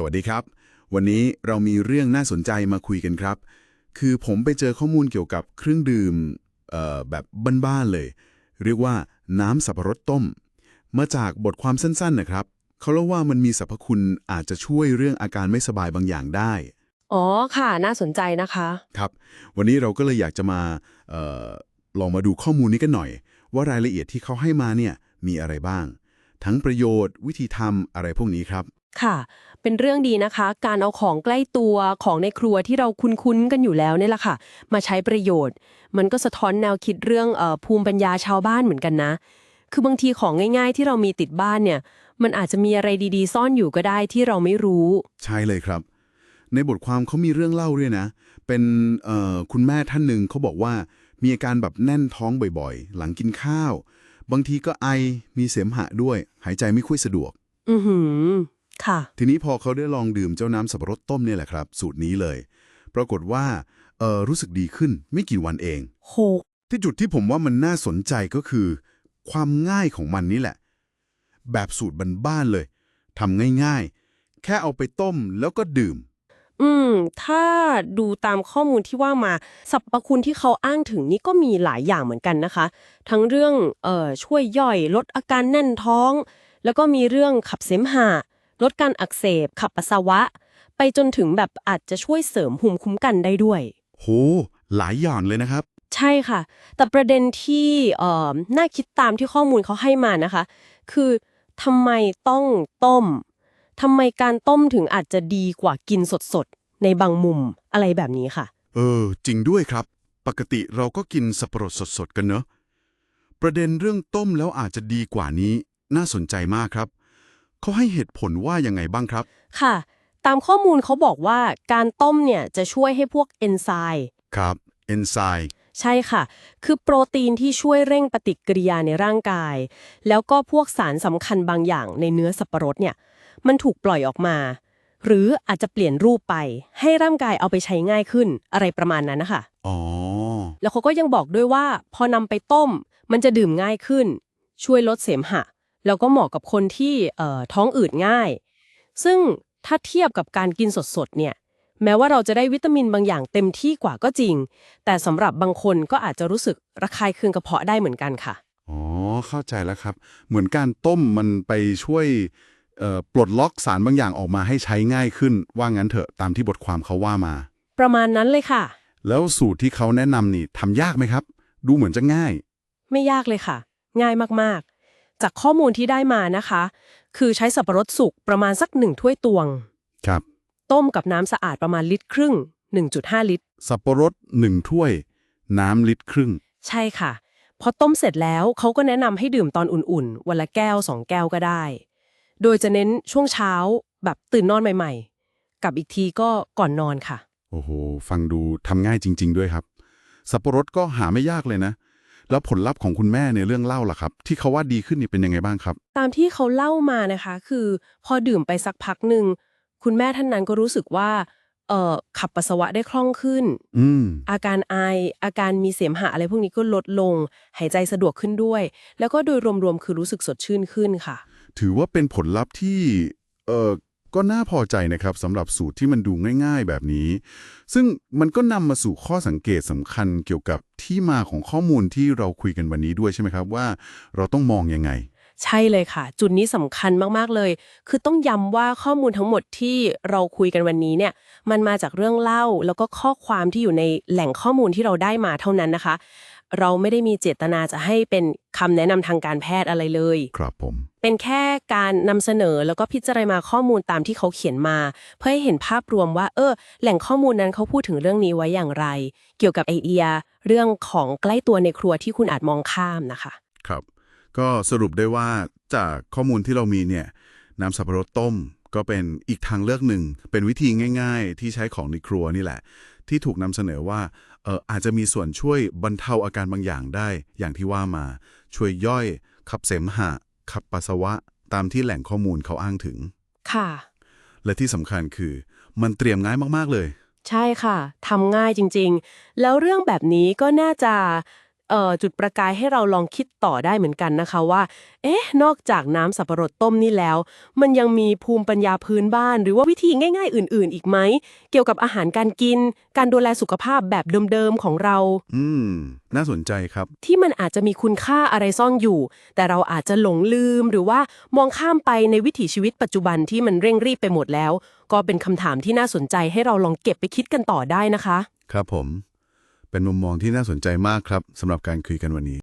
สวัสดีครับ วันนี้เรามีเรื่องน่าสนใจมาคุยกันครับ คือผมไปเจอข้อมูลเกี่ยวกับเครื่องดื่มเอ่อแบบบ้านๆเลย เรียกว่าน้ำสับปะรดต้ม มาจากบทความสั้นๆนะครับ เขาเล่าว่ามันมีสรรพคุณอาจจะช่วยเรื่องอาการไม่สบายบางอย่างได้ อ๋อค่ะน่าสนใจนะคะ ครับ วันนี้เราก็เลยอยากจะมาเออลองมาดูข้อมูลนี้กันหน่อย ว่ารายละเอียดที่เขาให้มาเนี่ยมีอะไรบ้าง ทั้งประโยชน์ วิธีทำอะไรพวกนี้ครับ ค่ะ เป็นเรื่องดีนะคะ การเอาของใกล้ตัวของในครัวที่เราคุ้นๆกันอยู่แล้วเนี่ยแหละค่ะ มาใช้ประโยชน์ มันก็สะท้อนแนวคิดเรื่องเออภูมิปัญญาชาวบ้านเหมือนกันนะ คือบางทีของง่ายๆ ที่เรามีติดบ้านเนี่ย มันอาจจะมีอะไรดีๆ ซ่อนอยู่ก็ได้ที่เราไม่รู้ ใช่เลยครับ ในบทความเขามีเรื่องเล่าด้วยนะ เป็นเอ่อคุณแม่ท่านหนึ่งเขาบอกว่า มีอาการแบบแน่นท้องบ่อยๆ หลังกินข้าว บางทีก็ไอมีเสมหะด้วย หายใจไม่ค่อยสะดวก อือหือ ค่ะ ทีนี้พอเขาได้ลองดื่มเจ้าน้ำสับปะรดต้มเนี่ยแหละครับ สูตรนี้เลย ปรากฏว่าเออรู้สึกดีขึ้นไม่กี่วันเอง โห ที่จุดที่ผมว่ามันน่าสนใจก็คือ ความง่ายของมันนี่แหละ แบบสูตรบ้านๆเลยทำง่ายๆ แค่เอาไปต้มแล้วก็ดื่ม อืม ถ้าดูตามข้อมูลที่ว่ามาสรรพคุณที่เขาอ้างถึงนี่ก็มีหลายอย่างเหมือนกันนะคะ ทั้งเรื่องเอ่อช่วยย่อยลดอาการแน่นท้อง แล้วก็มีเรื่องขับเสมหะ ลดการอักเสบ ขับปัสสาวะ ไปจนถึงแบบอาจจะช่วยเสริมภูมิคุ้มกันได้ด้วย โห หลายอย่างเลยนะครับ ใช่ค่ะ แต่ประเด็นที่เอ่อน่าคิดตามที่ข้อมูลเขาให้มานะคะ คือทำไมต้องต้มทำไมการต้มถึงอาจจะดีกว่ากินสดๆ ในบางมุมอะไรแบบนี้ค่ะ เออ จริงด้วยครับ ปกติเราก็กินสับปะรดสดๆ กันเนอะ ประเด็นเรื่องต้มแล้วอาจจะดีกว่านี้ น่าสนใจมากครับ เขาให้เหตุผลว่ายังไงบ้างครับ ค่ะ ตามข้อมูลเขาบอกว่าการต้มเนี่ยจะช่วยให้พวกเอนไซม์ครับเอนไซม์ใช่ค่ะ คือโปรตีนที่ช่วยเร่งปฏิกิริยาในร่างกาย แล้วก็พวกสารสำคัญบางอย่างในเนื้อสับปะรดเนี่ย มันถูกปล่อยออกมา หรืออาจจะเปลี่ยนรูปไป ให้ร่างกายเอาไปใช้ง่ายขึ้นอะไรประมาณนั้นนะคะอ๋อ แล้วเขาก็ยังบอกด้วยว่า พอนำไปต้ม มันจะดื่มง่ายขึ้น ช่วยลดเสมหะ แล้วก็เหมาะกับคนที่เอ่อท้องอืดง่าย ซึ่งถ้าเทียบกับการกินสดๆเนี่ยแม้ว่าเราจะได้วิตามินบางอย่างเต็มที่กว่าก็จริง แต่สำหรับบางคนก็อาจจะรู้สึกระคายเคืองกระเพาะได้เหมือนกันค่ะ อ๋อ เข้าใจแล้วครับ เหมือนการต้มมันไปช่วยเอ่อปลดล็อกสารบางอย่างออกมาให้ใช้ง่ายขึ้น ว่างั้นเถอะตามที่บทความเขาว่ามา ประมาณนั้นเลยค่ะ แล้วสูตรที่เขาแนะนำนี่ทำยากไหมครับ ดูเหมือนจะง่าย ไม่ยากเลยค่ะ ง่ายมากๆ จากข้อมูลที่ได้มานะคะ คือใช้สับปะรดสุกประมาณสักหนึ่งถ้วยตวง ครับ ต้มกับน้ำสะอาดประมาณลิตรครึ่ง 1.5 ลิตร สับปะรดหนึ่งถ้วย น้ำลิตรครึ่ง ใช่ค่ะ พอต้มเสร็จแล้วเขาก็แนะนำให้ดื่มตอนอุ่นๆ วันละแก้ว2แก้วก็ได้ โดยจะเน้นช่วงเช้าแบบตื่นนอนใหม่ๆ กับอีกทีก็ก่อนนอนค่ะ โอ้โห ฟังดูทำง่ายจริง ๆ ด้วยครับ สับปะรดก็หาไม่ยากเลยนะ แล้วผลลัพธ์ของคุณแม่ในเรื่องเล่าล่ะครับ ที่เขาว่าดีขึ้นนี่เป็นยังไงบ้างครับ ตามที่เขาเล่ามานะคะ คือพอดื่มไปสักพักหนึ่งคุณแม่ท่านนั้นก็รู้สึกว่าเอ่อขับปัสสาวะได้คล่องขึ้นอืมอาการไออาการมีเสมหะอะไรพวกนี้ก็ลดลง หายใจสะดวกขึ้นด้วย แล้วก็โดยรวมๆคือรู้สึกสดชื่นขึ้นค่ะ ถือว่าเป็นผลลัพธ์ที่เอ่อ ก็น่าพอใจนะครับสำหรับสูตรที่มันดูง่ายๆแบบนี้ ซึ่งมันก็นำมาสู่ข้อสังเกตสำคัญเกี่ยวกับที่มาของข้อมูลที่เราคุยกันวันนี้ด้วยใช่ไหมครับว่า เราต้องมองยังไง ใช่เลยค่ะ จุดนี้สำคัญมากๆเลย คือต้องย้ำว่าข้อมูลทั้งหมดที่เราคุยกันวันนี้เนี่ย มันมาจากเรื่องเล่าแล้วก็ข้อความที่อยู่ในแหล่งข้อมูลที่เราได้มาเท่านั้นนะคะ เราไม่ได้มีเจตนาจะให้เป็นคำแนะนำทางการแพทย์อะไรเลย ครับผม เป็นแค่การนำเสนอแล้วก็พิจารณาข้อมูลตามที่เขาเขียนมา เพื่อให้เห็นภาพรวมว่า เออ แหล่งข้อมูลนั้นเขาพูดถึงเรื่องนี้ไว้อย่างไร เกี่ยวกับไอเดีย เรื่องของใกล้ตัวในครัวที่คุณอาจมองข้ามนะคะ ครับ ก็สรุปได้ว่าจากข้อมูลที่เรามีเนี่ยน้ำสับปะรดต้มก็เป็นอีกทางเลือกหนึ่ง เป็นวิธีง่าย ๆ ที่ใช้ของในครัวนี่แหละ ที่ถูกนำเสนอว่าเอออาจจะมีส่วนช่วยบรรเทาอาการบางอย่างได้ อย่างที่ว่ามา ช่วยย่อย ขับเสมหะ ขับปัสสาวะ ตามที่แหล่งข้อมูลเขาอ้างถึง ค่ะ และที่สำคัญคือ มันเตรียมง่ายมาก ๆ เลย ใช่ค่ะทำง่ายจริง ๆ แล้วเรื่องแบบนี้ก็น่าจะเอ่อ จุดประกายให้เราลองคิดต่อได้เหมือนกันนะคะว่า เอ๊ะ นอกจากน้ำสับปะรดต้มนี่แล้ว มันยังมีภูมิปัญญาพื้นบ้าน หรือว่าวิธีง่ายๆ อื่น ๆ อีกไหม เกี่ยวกับอาหารการกิน การดูแลสุขภาพแบบเดิมๆของเรา อืม น่าสนใจครับ ที่มันอาจจะมีคุณค่าอะไรซ่อนอยู่ แต่เราอาจจะหลงลืมหรือว่ามองข้ามไปในวิถีชีวิตปัจจุบันที่มันเร่งรีบไปหมดแล้ว ก็เป็นคำถามที่น่าสนใจให้เราลองเก็บไปคิดกันต่อได้นะคะ ครับผม เป็นมุมมองที่น่าสนใจมากครับสำหรับการคุยกันวันนี้